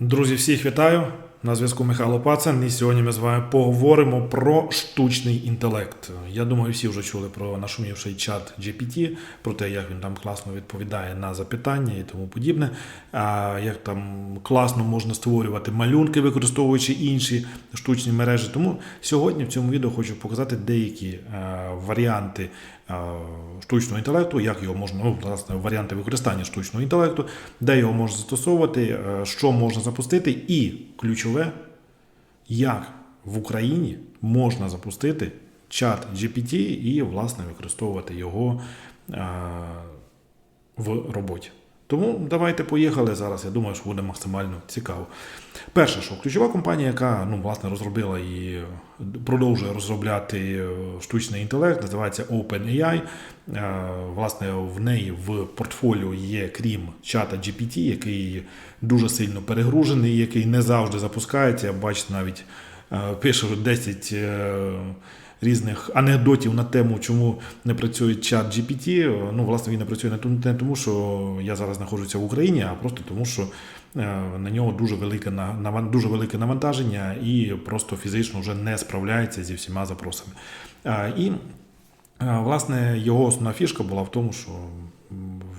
Друзі, всіх вітаю! На зв'язку Михайло Пацан, і сьогодні ми з вами поговоримо про штучний інтелект. Я думаю, всі вже чули про нашумівший чат GPT, про те, як він там класно відповідає на запитання і тому подібне. Як там класно можна створювати малюнки, використовуючи інші штучні мережі. Тому сьогодні в цьому відео хочу показати деякі варіанти штучного інтелекту, як його можна, ну, власне, варіанти використання штучного інтелекту, де його можна застосовувати, е, що можна запустити, і ключове, як в Україні можна запустити чат GPT і, власне, використовувати його е, в роботі. Тому давайте поїхали зараз. Я думаю, що буде максимально цікаво. Перше, що ключова компанія, яка ну, власне розробила і продовжує розробляти е, штучний інтелект, називається OpenAI. Е, Власне, в неї в портфоліо є, крім чата GPT, який дуже сильно перегружений, який не завжди запускається. Бачите, навіть е, пише 10 е, різних анекдотів на тему, чому не працює чат GPT. Ну, власне, він не працює не тому- що я зараз знаходжуся в Україні, а просто тому, що е, на нього дуже велике дуже велике навантаження і просто фізично вже не справляється зі всіма запросами. Е, І Е, Власне, його основна фішка була в тому, що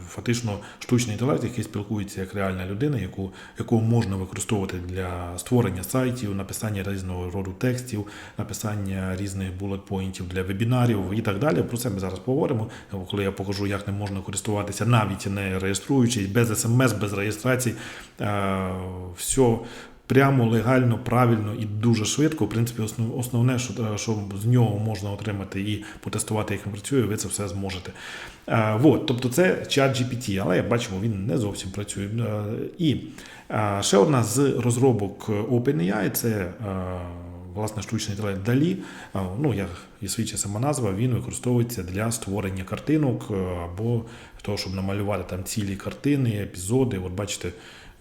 фактично штучний інтелект, який спілкується як реальна людина, яку, яку можна використовувати для створення сайтів, написання різного роду текстів, написання різних булет-поінтів для вебінарів і так далі. Про це ми зараз поговоримо, коли я покажу, як не можна користуватися, навіть не реєструючись, без смс, без реєстрації. Е, Все прямо легально, правильно і дуже швидко. В принципі, основне, що, е, що з нього можна отримати і потестувати, як він працює, ви це все зможете. Е, вот, тобто це чат GPT, але як бачимо, він не зовсім працює. Е, і ще одна з розробок OpenAI це. Власне, штучний інтелект Далі, ну як і свідчить сама назва, він використовується для створення картинок або того, щоб намалювати там цілі картини, епізоди. От бачите,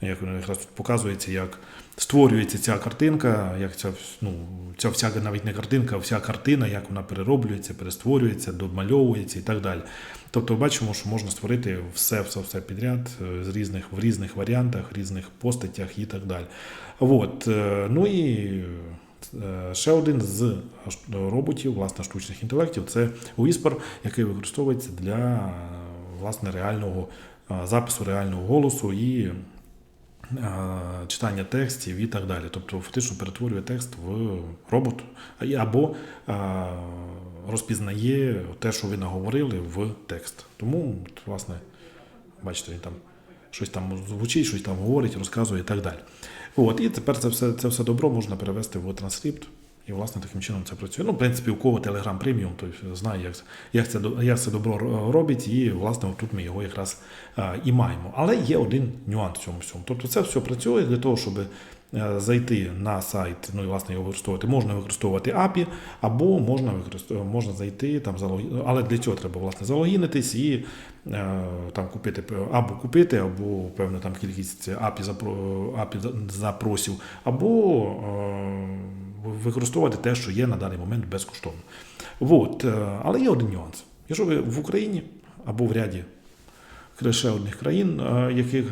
як якраз тут показується, як створюється ця картинка, як ця, ну, ця вся навіть не картинка, а вся картина, як вона перероблюється, перестворюється, домальовується і так далі. Тобто бачимо, що можна створити все, все, все підряд е, з різних, в різних варіантах, різних постатях і так далі. От, е, ну і е, ще один з роботів, власне, штучних інтелектів, це Whisper, який використовується для власне реального запису реального голосу і читання текстів і так далі. Тобто фактично перетворює текст в робот або е, розпізнає те, що ви наговорили, в текст. Тому, власне, бачите, він там щось там звучить, щось там говорить, розказує і так далі. От, і тепер це все, це все добро можна перевести в транскрипт. І, власне, таким чином це працює. Ну, в принципі, у кого Telegram Premium, той знає, як, як, це, як це добро робить, і, власне, тут ми його якраз а, і маємо. Але є один нюанс в цьому всьому. Тобто це все працює для того, щоб е, зайти на сайт, ну і власне його використовувати. Можна використовувати API, або можна можна зайти там залогі- але для цього треба власне залогінитись і е, там купити або купити, або певну там кількість API, запро, API запросів, або е, використовувати те, що є на даний момент безкоштовно. От, е, але є один нюанс. Якщо ви в Україні або в ряді ще одних країн, е, яких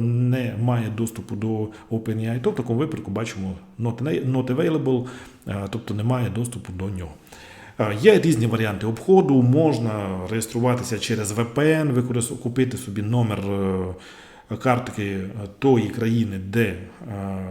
не має доступу до OpenAI, то в такому випадку бачимо not, available, е, тобто немає доступу до нього. Є різні варіанти обходу, можна реєструватися через VPN, купити собі номер картки тої країни, де е,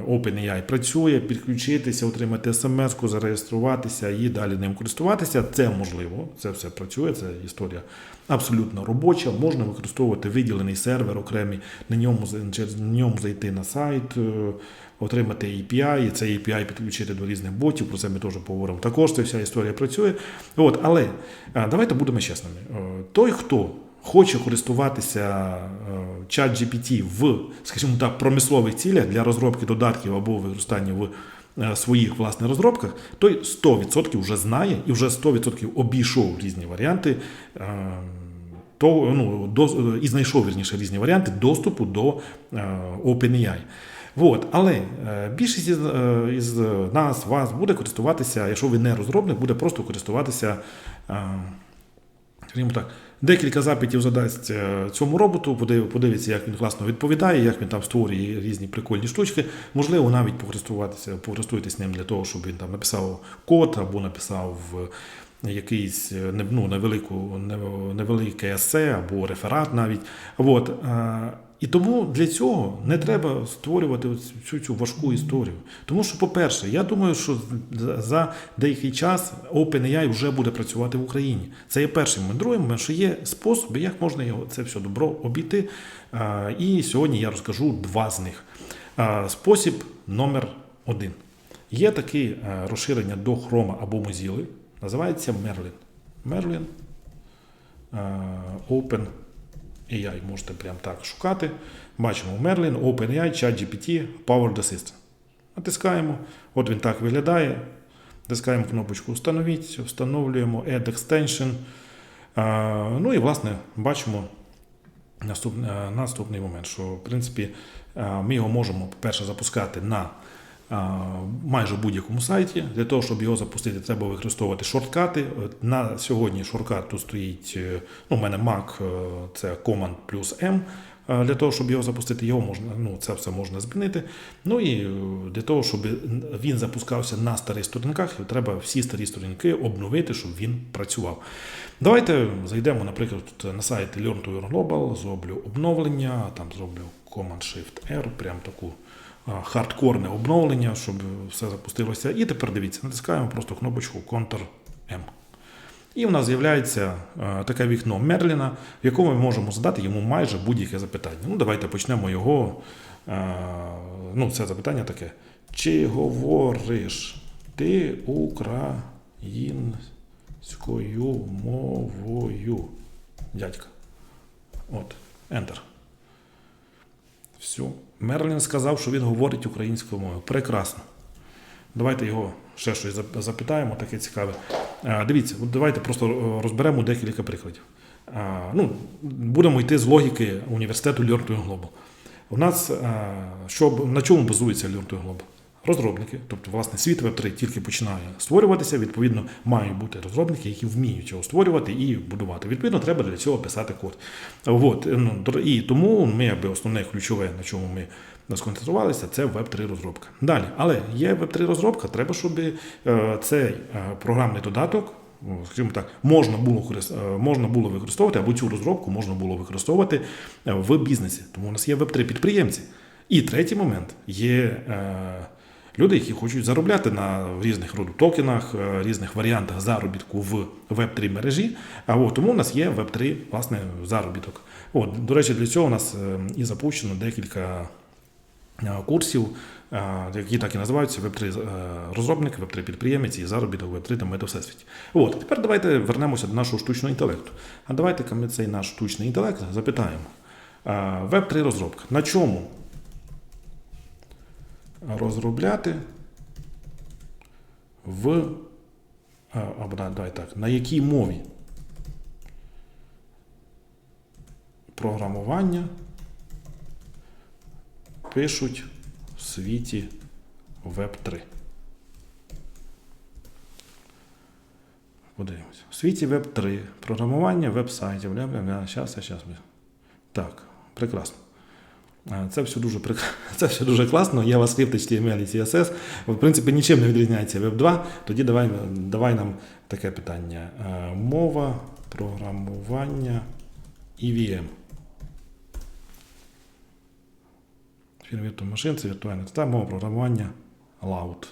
OpenAI працює, підключитися, отримати смс-ку, зареєструватися і далі ним користуватися. Це можливо, це все працює, це історія абсолютно робоча. Можна використовувати виділений сервер окремий, на ньому, через ньому зайти на сайт, е, отримати API, і цей API підключити до різних ботів. Про це ми теж поговоримо. Також ця вся історія працює. От, але е, давайте будемо чесними. Той, хто хоче користуватися чат GPT в, скажімо так, промислових цілях для розробки додатків або використання в е, своїх власне розробках, той 100% вже знає і вже 100% обійшов різні варіанти. е, То, ну, до, і знайшов вірніше різні варіанти доступу до е, OpenAI. От, але е, більшість із, е, із нас, вас буде користуватися, якщо ви не розробник, буде просто користуватися, е, скажімо так, Декілька запитів задасть е, цьому роботу, подив- подивиться, як він класно відповідає, як він там створює різні прикольні штучки. Можливо, навіть покористуватися, похрестуйтесь ним для того, щоб він там написав код або написав е, якийсь е, ну, невелику, не- невелике есе або реферат навіть. От. І тому для цього не треба створювати цю, цю важку історію. Тому що, по-перше, я думаю, що за- деякий час OpenAI вже буде працювати в Україні. Це є перший момент. Другий момент, що є способи, як можна його це все добро обійти. І сьогодні я розкажу два з них. Спосіб номер один. Є таке розширення до Chrome або Mozilla, називається Merlin. Merlin Open AI можете прям так шукати. Бачимо Merlin, OpenAI, ChatGPT, Powered Assistant. Натискаємо. От він так виглядає. Натискаємо кнопочку Встановіть, встановлюємо Add Extension. Ну і, власне, бачимо наступний, момент, що в принципі ми його можемо, по-перше, запускати на майже будь-якому сайті. Для того, щоб його запустити, треба використовувати шорткати. На сьогодні шорткат тут стоїть. е, Ну, у мене Mac е, це Command плюс M. Е, Для того, щоб його запустити, його можна, ну, це все можна змінити. Ну і е, для того, щоб він запускався на старих сторінках, треба всі старі сторінки обновити, щоб він працював. Давайте зайдемо, наприклад, на сайт Learn to Earn Global, зроблю обновлення, там зроблю Command-Shift-R, прям таку хардкорне обновлення, щоб все запустилося. І тепер дивіться, натискаємо просто кнопочку Ctrl-M. І в нас з'являється е, таке вікно Мерліна, в якому ми можемо задати йому майже будь-яке запитання. Ну, давайте почнемо його. е, Ну, це запитання таке. Чи говориш ти українською мовою? Дядька. От, Enter. Все. Мерлін сказав, що він говорить українською мовою. Прекрасно. Давайте його ще щось запитаємо, таке цікаве. Дивіться, давайте просто е, розберемо декілька прикладів. Ну, будемо йти з логіки університету Learn Global. У нас що, на чому базується Learn Global? Розробники, тобто, власне, світ Web3 тільки починає створюватися. Відповідно, мають бути розробники, які вміють його створювати і будувати. Відповідно, треба для цього писати код. От, ну, і тому ми, якби основне ключове, на чому ми сконцентрувалися, це Web3 розробка. Далі, але є Web3 розробка, треба, щоб е, цей е, програмний додаток. ну, Скажімо так, можна було е, можна було використовувати, або цю розробку можна було використовувати е, в бізнесі. Тому у нас є Web3 підприємці. І третій момент є е, люди, які хочуть заробляти на різних роду токенах, е, різних варіантах заробітку в Web3 мережі. А от тому у нас є Web3 власне заробіток. От, до речі, для цього у нас е, і запущено декілька е, курсів, які так і називаються Web3 е, розробник, Web3 підприємець і заробіток Web3 та метасвіті. От, тепер давайте вернемося до нашого штучного інтелекту. А давайте ми цей наш штучний інтелект запитаємо. Е, Web3 розробка. На чому розробляти в а, або, давай так, на якій мові програмування пишуть в світі Web3. Подивимося. В світі Web3, програмування веб-сайтів. Зараз, зараз. Так, прекрасно. Це все дуже прик- це все дуже класно. Є JavaScript, HTML і CSS. В принципі, нічим не відрізняється Web 2. Тоді давай, давай нам таке питання. Е, Мова програмування EVM. Фірм Virtual Machine, це віртуальна мова програмування Loud.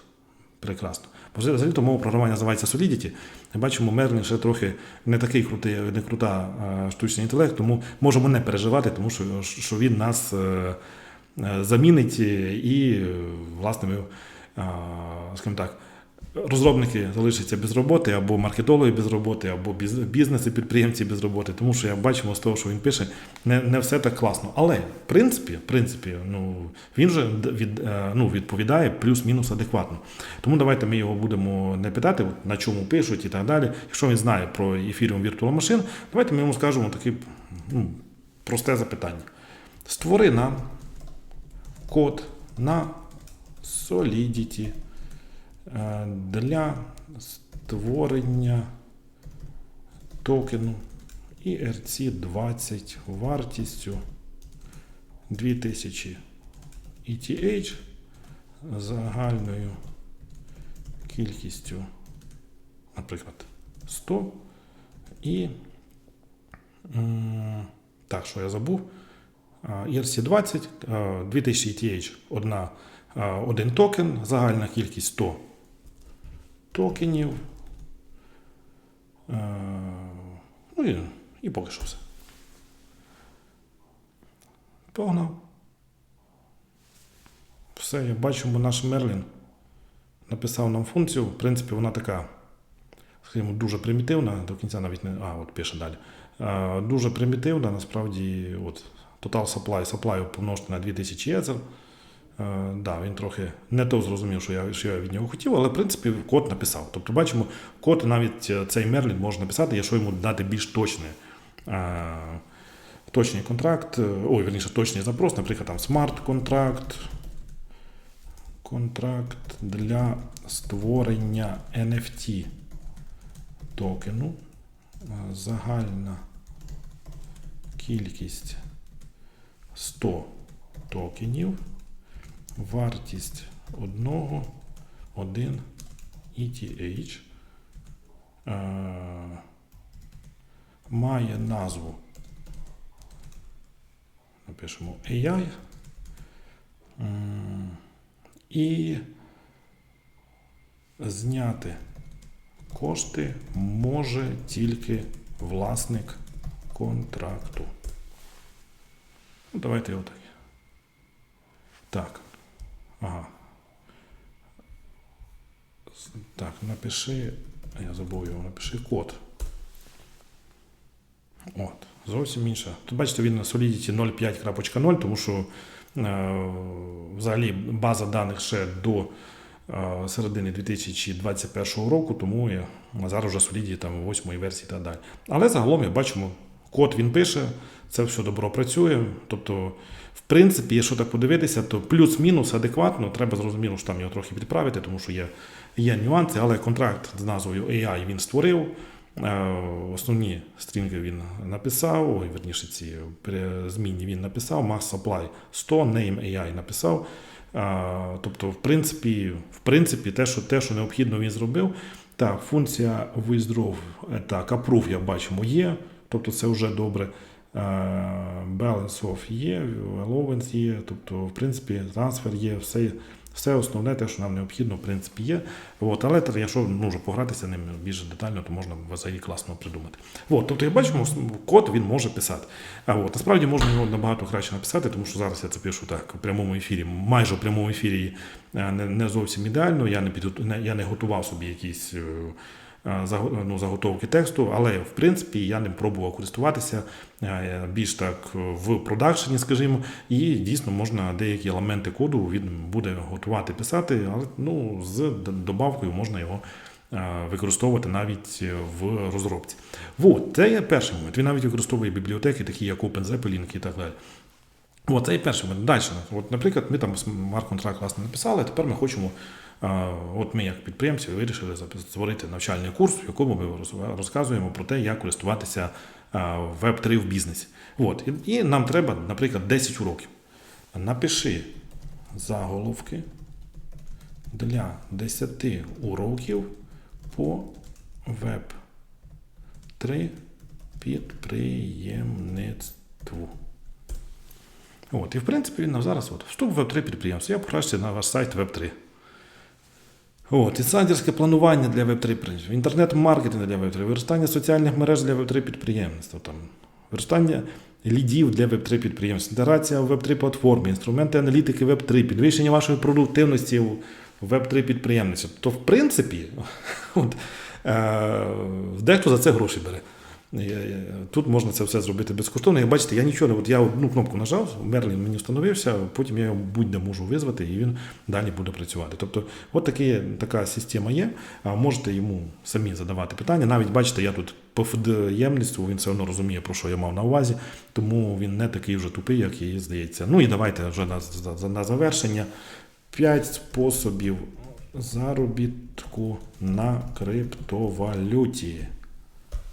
Прекрасно. Взагалі то мова програмування називається Solidity. Бачимо, Мерлін ще трохи не такий крутий, не крута е, штучний інтелект, тому можемо не переживати, тому що, що він нас е, е, замінить і, власне, скажімо так, розробники залишаться без роботи, або маркетологи без роботи, або бізнеси, підприємці без роботи. Тому що як бачимо з того, що він пише, не, не все так класно. Але в принципі, в принципі, ну він же від, е, ну, відповідає плюс-мінус адекватно. Тому давайте ми його будемо не питати, на чому пишуть і так далі. Якщо він знає про Ethereum Virtual Machine, давайте ми йому скажемо таке ну, просте запитання. Створи нам код на Solidity для створення токену і RC20 вартістю 2000 ETH загальною кількістю, наприклад, 100 і так, що я забув. А, ERC20, 2000 ETH одна, один токен, загальна кількість 100 токенів. Е, Ну і, і поки що все. Погнав. Все, як бачимо, наш Мерлін написав нам функцію. В принципі, вона така, скажімо, дуже примітивна, до кінця навіть не. А, от пише далі. Е, Дуже примітивна, насправді, от, Total Supply, supply помножити на 2000 єзер. Е, да, він трохи не то зрозумів, що я, що я від нього хотів, але в принципі код написав. Тобто, бачимо, код навіть е, цей Мерлін може написати, якщо йому дати більш точний, е, точний контракт, ой, верніше, точний запрос, наприклад, там смарт-контракт. Контракт для створення NFT токену. Загальна кількість 100 токенів. Вартість одного 1 ETH е, має назву. Напишемо AI. М, І зняти кошти може тільки власник контракту. Ну, давайте отак. Так. Ага. Так, напиши. Я забув його, напиши код. От, зовсім інше. Тут бачите, він на Solidity 0.5.0, тому що е, взагалі база даних ще до е, середини 2021 року, тому я зараз вже Solidity там 8 версії і так далі. Але загалом, як бачимо, код він пише, це все добро працює. Тобто, в принципі, якщо так подивитися, то плюс-мінус адекватно, треба зрозуміло, що там його трохи підправити, тому що є, є нюанси, але контракт з назвою AI він створив. Е, Основні стрінги він написав, верніше ці змінні він написав, Mass Supply 100, Name AI написав. Е, Тобто, в принципі, в принципі, те, що, те, що необхідно, він зробив. Так, функція withdraw, е, так, approve, як бачимо, є. Тобто це вже добре. Е, Balance of є, allowance є, тобто, в принципі, трансфер є, все, все основне, те, що нам необхідно, в принципі, є. От, але якщо ну, вже погратися ним більш детально, то можна взагалі класно придумати. От, тобто, як бачимо, код він може писати. А от, насправді можна його набагато краще написати, тому що зараз я це пишу так в прямому ефірі, майже в прямому ефірі е, не, не зовсім ідеально. Я не, підготу- я не готував собі якісь. Е, е, ну, заготовки тексту, але в принципі я ним пробував користуватися е, більш так в продакшені, скажімо, і дійсно можна деякі елементи коду він буде готувати писати, але ну, з добавкою можна його е, використовувати навіть в розробці. Вот, це є перший момент. Він навіть використовує бібліотеки, такі як OpenZeppelin і так далі. От, це і момент. Далі. От, наприклад, ми там смарт-контракт власне написали, тепер ми хочемо, от ми як підприємці вирішили створити навчальний курс, в якому ми розказуємо про те, як користуватися веб 3 в бізнесі. От, і нам треба, наприклад, 10 уроків. Напиши заголовки для 10 уроків по веб 3 підприємництву. От, і в принципі він нам зараз от, вступ в Web3 підприємство. Я покращу на ваш сайт Web3. От, інсайдерське планування для Web3 підприємств, інтернет-маркетинг для Web3, використання соціальних мереж для Web3 підприємства, там, використання лідів для Web3 підприємств, інтеграція в Web3 платформи, інструменти аналітики Web3, підвищення вашої продуктивності в Web3 підприємництва. То, в принципі, от, е, дехто за це гроші бере. Тут можна це все зробити безкоштовно. Як бачите, я нічого не от я одну кнопку нажав, Мерлін мені встановився, потім я його будь-де можу визвати, і він далі буде працювати. Тобто, от такі, така система є. Можете йому самі задавати питання. Навіть бачите, я тут по ємництву, він все одно розуміє, про що я мав на увазі, тому він не такий вже тупий, як їй здається. Ну і давайте вже на, за- на завершення. П'ять способів заробітку на криптовалюті.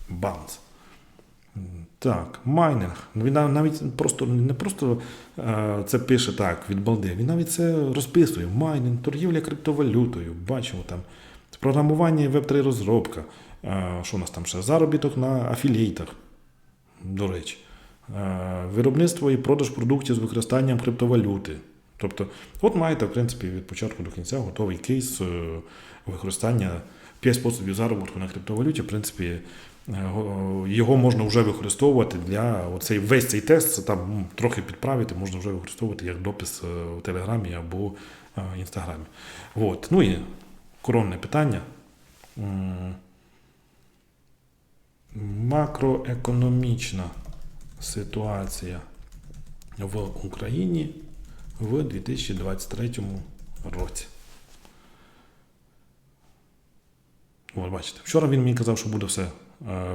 Бамс. Так, майнинг. Він навіть просто не просто е, це пише так від балди. Він навіть це розписує. Майнинг, торгівля криптовалютою. Бачимо там програмування веб-3 розробка. Е, що у нас там ще? Заробіток на афілієтах. До речі, Е, виробництво і продаж продуктів з використанням криптовалюти. Тобто, от маєте, в принципі, від початку до кінця готовий кейс використання 5 способів заробітку на криптовалюті. В принципі, його можна вже використовувати для оцей весь цей тест, це там трохи підправити, можна вже використовувати як допис е, в Телеграмі або е, Інстаграмі. От. Ну і коронне питання. Макроекономічна ситуація в Україні в 2023 році. От бачите, вчора він мені казав, що буде все е,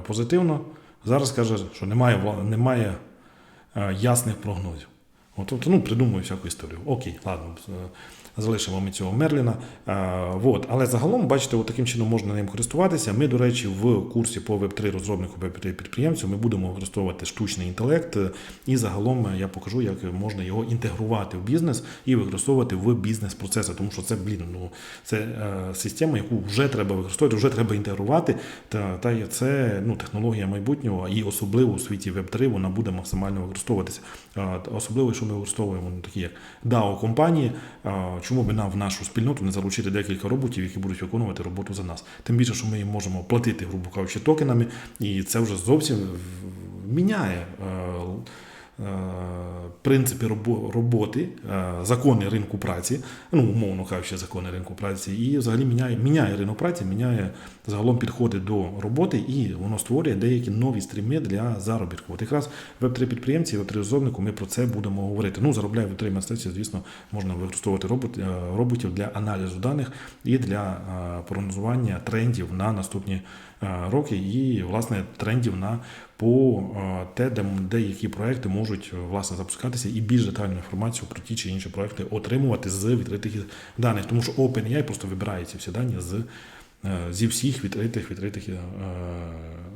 позитивно. Зараз каже, що немає, немає е, ясних прогнозів. От, тобто, ну, придумує всяку історію. Окей, ладно, е, залишимо ми цього Мерліна. Е, от. Але загалом, бачите, от таким чином можна ним користуватися. Ми, до речі, в курсі по Web3 розробнику Web3 підприємцю ми будемо використовувати штучний інтелект. І загалом я покажу, як можна його інтегрувати в бізнес і використовувати в бізнес-процеси. Тому що це, блін, ну, це е, система, яку вже треба використовувати, вже треба інтегрувати. Та, та це ну, технологія майбутнього, і особливо у світі Web3 вона буде максимально використовуватися. Е, Особливо, що ми використовуємо ну, такі як DAO компанії. Е, Чому би нам в нашу спільноту не залучити декілька роботів, які будуть виконувати роботу за нас? Тим більше, що ми їм можемо платити, грубо кажучи, токенами, і це вже зовсім міняє. Принципи роботи, е, закони ринку праці, ну умовно кажучи, закони ринку праці, і взагалі міняє, міняє ринок праці, міняє загалом підходи до роботи, і воно створює деякі нові стріми для заробітку. От якраз веб-3 підприємці, веб-3 розробнику, ми про це будемо говорити. Ну, заробляє веб-3 мистецтві, звісно, можна використовувати робот, е, роботів для аналізу даних і для е, прогнозування трендів на наступні роки, і власне трендів на по е, те, де деякі проекти можуть е, власне запускатися і більш детальну інформацію про ті чи інші проекти отримувати з відкритих даних, тому що OpenAI просто вибирає ці всі дані з. е, Зі всіх відкритих відкритих е,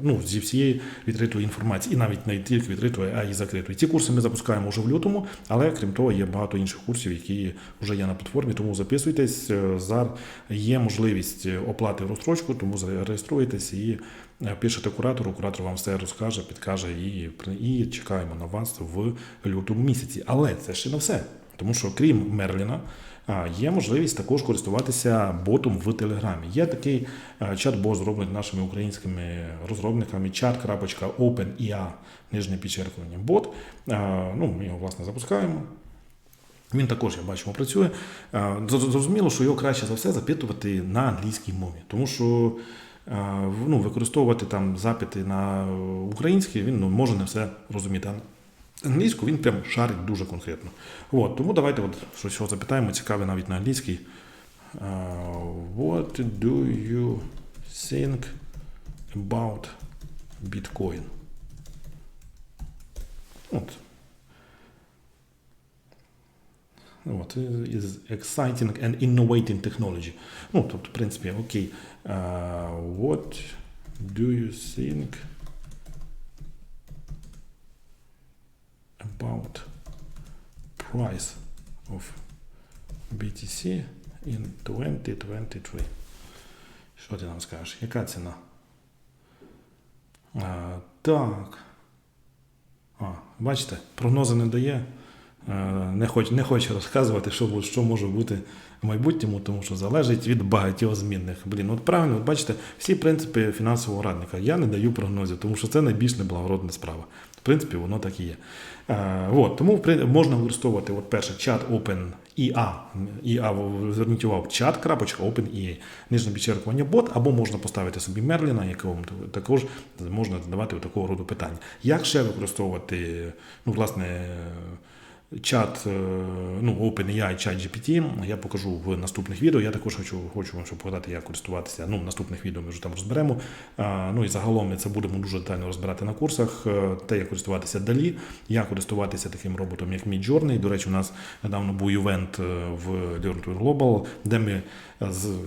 ну зі всієї відкритої інформації, і навіть не тільки відкритої, а й закритої. Ці курси ми запускаємо вже в лютому, але крім того, є багато інших курсів, які вже є на платформі. Тому записуйтесь. е, Зараз є можливість оплати в розстрочку, тому зареєструйтесь і е, пишете куратору. Куратор вам все розкаже, підкаже і, і чекаємо на вас в лютому місяці. Але це ще не все. Тому що крім Мерліна, є можливість також користуватися ботом в Телеграмі. Є такий е, чат-бот, зроблений нашими українськими розробниками chat.openia, нижнє підчеркування бот. Ну, ми його власне запускаємо. Він також, я бачимо, працює. Зрозуміло, що його краще за все запитувати на англійській мові, тому що ну, використовувати там запити на українській, він ну, може не все розуміти. А Англійську він прям шарить дуже конкретно. От, тому давайте от щось його запитаємо, цікаве навіть на англійській. Е, What do you think about Bitcoin? От. От, is exciting and innovating technology. Ну, тобто, в принципі, окей. Uh, what do you think price of BTC in 2023? Що ти нам скажеш? Яка ціна? А, так. А, бачите, прогнози не дає. Е, Не хоче, не хоче розказувати, що, що може бути в майбутньому, тому що залежить від багатьох змінних. Блін, от правильно, от бачите, всі принципи фінансового радника. Я не даю прогнозів, тому що це найбільш неблагородна справа. В принципі, воно так і є. Е, от, тому можна використовувати от перше чат OpenEA. EA, зверніть увагу, chat.OpenEA, нижнє підчеркування бот, або можна поставити собі Мерліна, якому також можна задавати такого роду питання. Як ще використовувати, ну, власне, чат, е, ну, OpenAI, чат GPT я покажу в наступних відео. Я також хочу, хочу вам щоб показати, як користуватися. Ну, в наступних відео ми вже там розберемо. Ну і загалом ми це будемо дуже детально розбирати на курсах. Е, Те, як користуватися далі, як користуватися таким роботом, як Midjourney. До речі, у нас недавно був івент е, в Learn to Global, де ми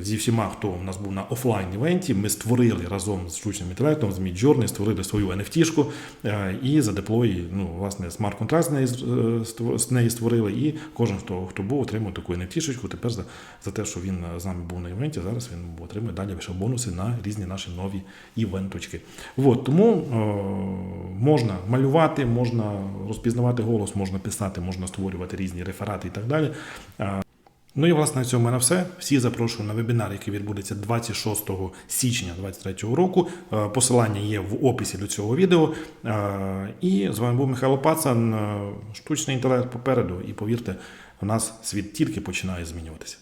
зі всіма, хто у нас був на офлайн івенті, ми створили разом з штучним інтелектом, з Midjourney, створили свою NFT-шку е, і за деплої, ну, власне, смарт-контракт з неї, е, з неї створили. І кожен, хто, хто був, отримав таку NFT-шечку. Тепер за, за те, що він з нами був на івенті, зараз він отримує далі ще бонуси на різні наші нові івенточки. От, тому е, можна малювати, можна розпізнавати голос, можна писати, можна створювати різні реферати і так далі. Ну і власне на цьому в мене все. Всі запрошую на вебінар, який відбудеться 26 січня 2023 року. Е, Посилання є в описі до цього відео. Е, І з вами був Михайло Пацан. Е, Штучний інтелект попереду. І повірте, у нас світ тільки починає змінюватися.